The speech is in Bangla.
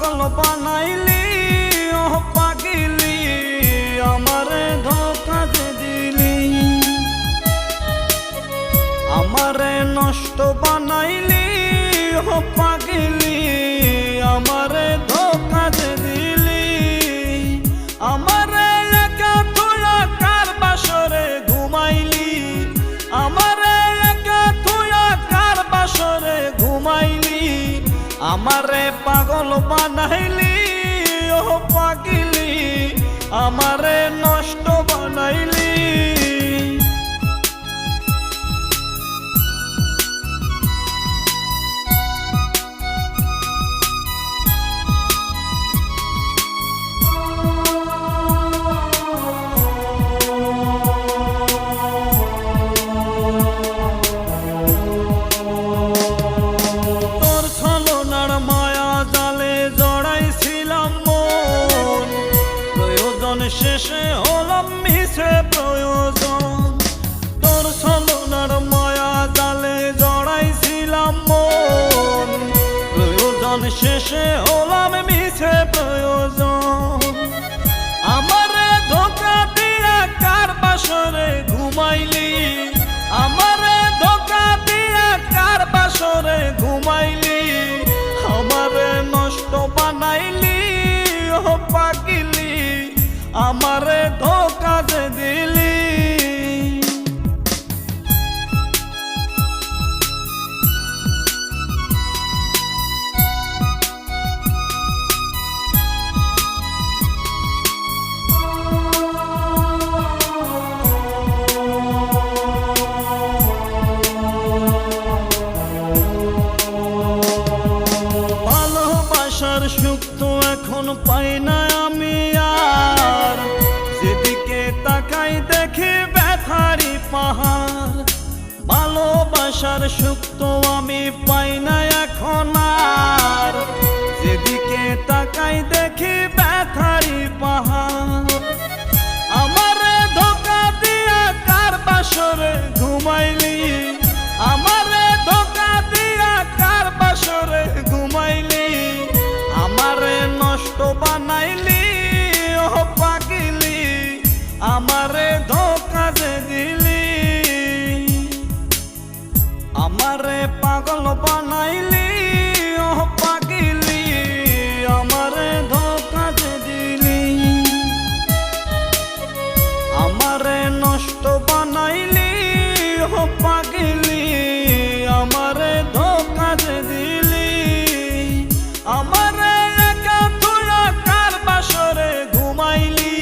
পাগল বানাইলি ও পাগিলি আমার ধোকা দিলি। নষ্ট বানাইলি ও পাগিলি। আমারে পাগল বানাইলি ও পাগিলি। আমারে শেষে হলাম মিছে প্রয়োজন। তোর ছলনার মায়া জালে জড়াইছিলাম মন। প্রয়োজন শেষে হলাম মিছে প্রয়োজন। আমারে ধোকা দিয়া কার বাসরে ঘুমাইলি? আমারে ধোকা দিয়া কার বাসরে ঘুমাইলি? আমারে নষ্ট বানাইলি আমারে ধোকা দিলি। সুখ তো এখন পাই না। ভালোবাসার সুখ তো আমি পাই না এখন আর। যেদিকে তাকাই দেখি ব্যথারি পাহাড়। আমারে ধোকা দিয়া কার বাসরে ঘুমাইলি? আমারে ধোকা দিয়া কার বাসরে ঘুমাইলি? আমারে নষ্ট বানাইলি ও পাগিলি। আমারে আমারে পাগল বানাইলি ও পাগিলি, আমারে ধোকা দিলি। আমারে নষ্ট বানাইলি ও পাগিলি, আমারে ধোকা দিলি। কার বাসরে ঘুমাইলি